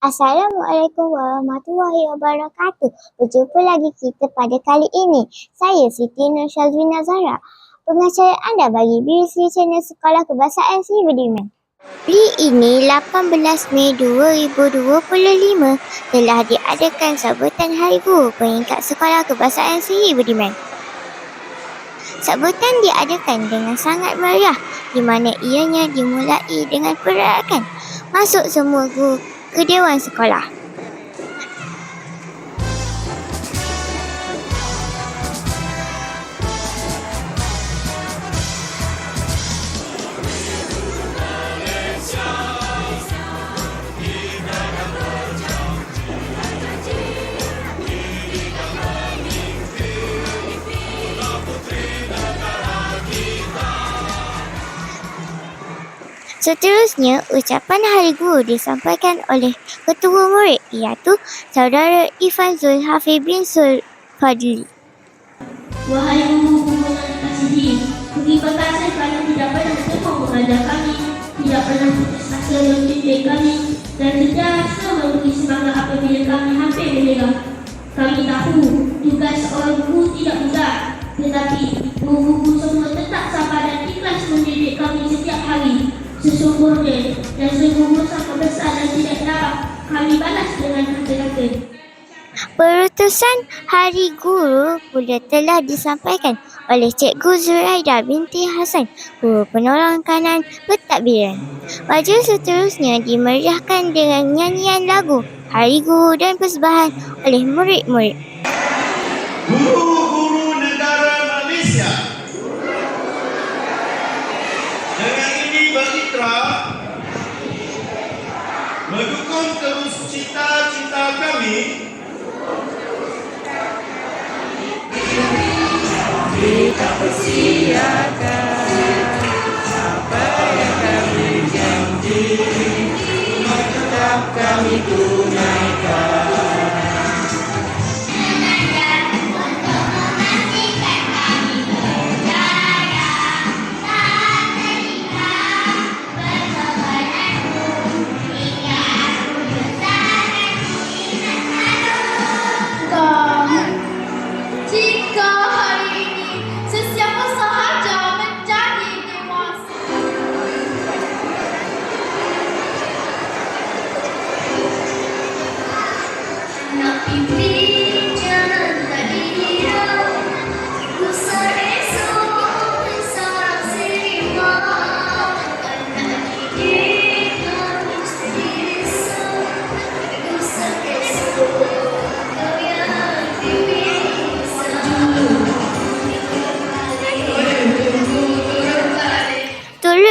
Assalamualaikum warahmatullahi wabarakatuh. Berjumpa lagi kita pada kali ini. Saya Siti Nur Syazwina Zahra. Pengacara anda bagi BBC Channel Sekolah Kebahasaan Sri Budiman. Hari ini 18 Mei 2025 telah diadakan sambutan Hari Guru peringkat Sekolah Kebahasaan Sri Budiman. Sambutan diadakan dengan sangat meriah di mana ianya dimulai dengan perayaan masuk semua guru 그리워했을 거라. Seterusnya, ucapan Hari Guru disampaikan oleh Ketua Murid iaitu Saudara Ifan Zul Hafiz bin Sul Fadli. Wahai guru-guru yang dikasihi, terima kasih kerana tidak pernah semua mengajar kami, tidak pernah putus asa mendidik kami, dan sentiasa memberi semangat apabila kami hampir menyerah. Kami tahu tugas seorang guru tidak mudah, tetapi guru-guru semua tetap sabar dan ikhlas mendidik kami setiap hari. Dan sungguh sangat besar dan tidak dapat kami balas dengan kata-kata. Perutusan Hari Guru pula telah disampaikan oleh Cikgu Zuraida binti Hasan, Guru Penolong Kanan Pentadbiran. Baju seterusnya dimeriahkan dengan nyanyian lagu Hari Guru dan persembahan oleh murid-murid. Guru-guru negara Malaysia. Dengan ini berikrar mendukung terus cita-cita kami. Jika see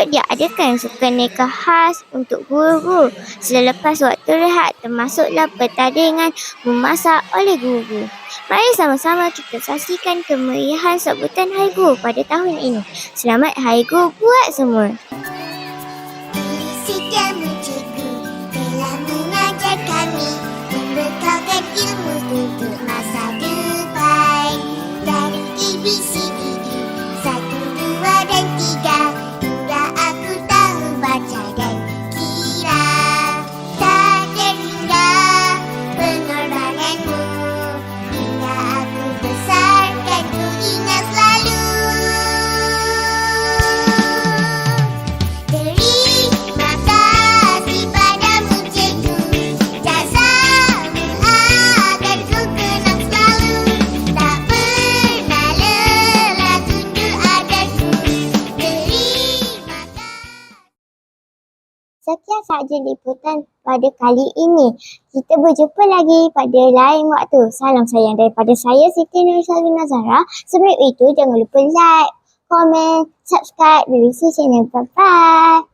Turut diadakan sekenika khas untuk guru-guru selepas waktu rehat termasuklah pertandingan memasak oleh guru-guru. Mari sama-sama kita saksikan kemeriahan sambutan Hari Guru pada tahun ini. Selamat Hari Guru buat semua. Sekian sahaja liputan pada kali ini. Kita berjumpa lagi pada lain waktu. Salam sayang daripada saya Siti Nur Syazwina Zahra. Sebelum itu jangan lupa like, komen, subscribe BBC Channel. Bye-bye.